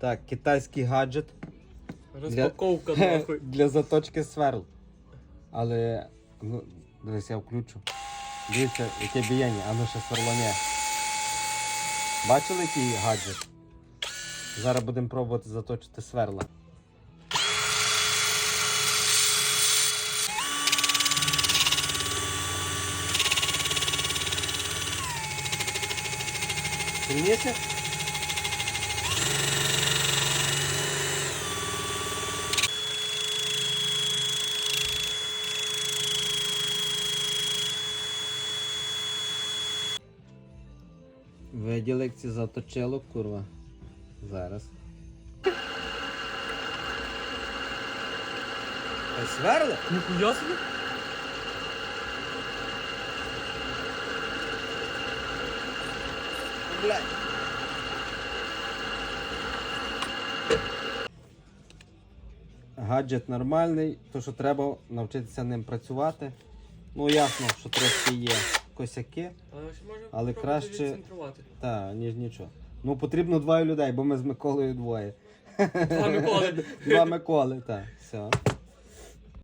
Так, китайський гаджет Розпаковка для, нахуй. для заточки сверл. Але ну, дивись, я включу. Дивіться, яке біяння, а ну ще сверлоне. Бачили який гаджет? Зараз будемо пробувати заточити сверла. Сильніше? Виділи, як ці заточило, курва. Зараз. Сверли? Ніхуя собі. Блядь. Гаджет нормальний, то що треба навчитися ним працювати. Ну ясно, що трошки є косяки, Але краще- відцентрувати. та ніж нічого. Ну потрібно двоє людей, бо ми з Миколою двоє. Два Миколи. Два Миколи, так. Все.